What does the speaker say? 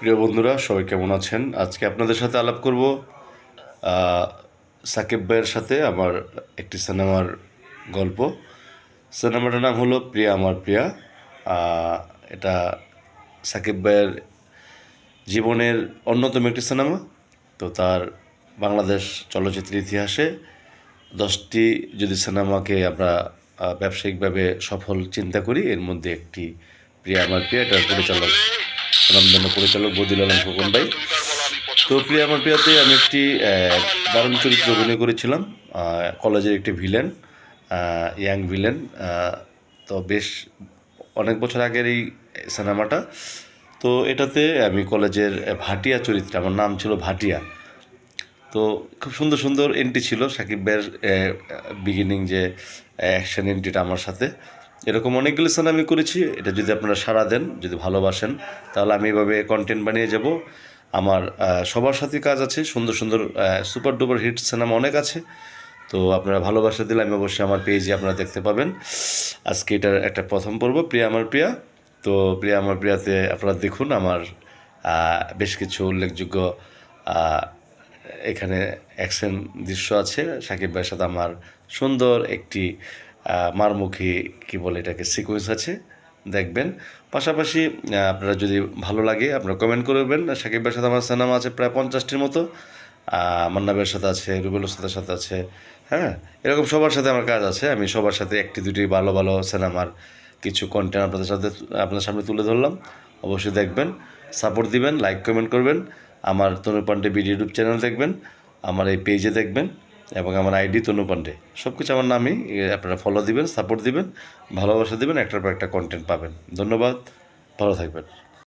প্রিয় বন্ধুরা, সবাই কেমন আছেন? আজকে আপনাদের সাথে আলাপ করব সাকিব ভাইয়ের সাথে আমার একটি সিনেমার গল্প। সিনেমাটার নাম হলো প্রিয়া আমার প্রিয়া। এটা সাকিব ভাইয়ের জীবনের অন্যতম একটি সিনেমা। তো তার বাংলাদেশ চলচ্চিত্রের ইতিহাসে দশটি যদি সিনেমাকে আমরা ব্যবসায়িকভাবে সফল চিন্তা করি, এর মধ্যে একটি প্রিয়া আমার প্রিয়া, এটার পরিচালক রামধন্য পরিচালক বদিল আলম খোকন ভাই। তো প্রিয়া আমার প্রিয়াতে আমি একটি দারুণ চরিত্র অভিনয় করেছিলাম কলেজের একটি ভিলেন ইয়াং ভিলেন তো বেশ অনেক বছর আগের এই সিনেমাটা। তো এটাতে আমি কলেজের ভাটিয়া চরিত্র, আমার নাম ছিল ভাটিয়া। তো খুব সুন্দর সুন্দর এন্ট্রি ছিল, সাকিব ভাইয়ের বিগিনিং যে অ্যাকশন এন্ট্রিটা আমার সাথে। এরকম অনেকগুলো সিনেমা আমি করেছি, এটা যদি আপনারা সাড়া দেন, যদি ভালোবাসেন, তাহলে আমি এভাবে কন্টেন্ট বানিয়ে যাব। আমার সবার সাথে কাজ আছে, সুন্দর সুন্দর সুপার ডুপার হিট সিনেমা অনেক আছে। তো আপনারা ভালোবাসা দিলে আমি অবশ্যই আমার পেজে আপনারা দেখতে পাবেন। আজকে এটার একটা প্রথম পর্ব, প্রিয়া আমার প্রিয়া। তো প্রিয়া আমার প্রিয়াতে আপনারা দেখুন আমার বেশ কিছু উল্লেখযোগ্য এখানে অ্যাকশন দৃশ্য আছে। সাকিব ভাইয়ের সাথে আমার সুন্দর একটি মারমুখী কি বলে এটাকে সিকোয়েন্স আছে, দেখবেন। পাশাপাশি আপনারা যদি ভালো লাগে, আপনারা কমেন্ট করবেন সাকিব ভাইয়ের সাথে আমার সিনেমা আছে প্রায় পঞ্চাশটির মতো। মান্নাবের সাথে আছে, রুবেল ওস্তাদের সাথে আছে হ্যাঁ? এরকম সবার সাথে আমার কাজ আছে। আমি সবার সাথে একটি, দুটি ভালো ভালো সিনেমার কিছু কন্টেন্ট আপনাদের সাথে, আপনাদের সামনে তুলে ধরলাম। অবশ্যই দেখবেন সাপোর্ট দিবেন লাইক কমেন্ট করবেন। আমার Tanu Pandey BD YouTube channel দেখবেন, আমার এই পেজে দেখবেন। এবং আমার আইডি তনু পান্ডে। সব কিছু আমার নামই আপনারা ফলো দিবেন সাপোর্ট দিবেন, ভালোবাসা দিবেন, একটার পর একটা কন্টেন্ট পাবেন। ধন্যবাদ, ভালো থাকবেন।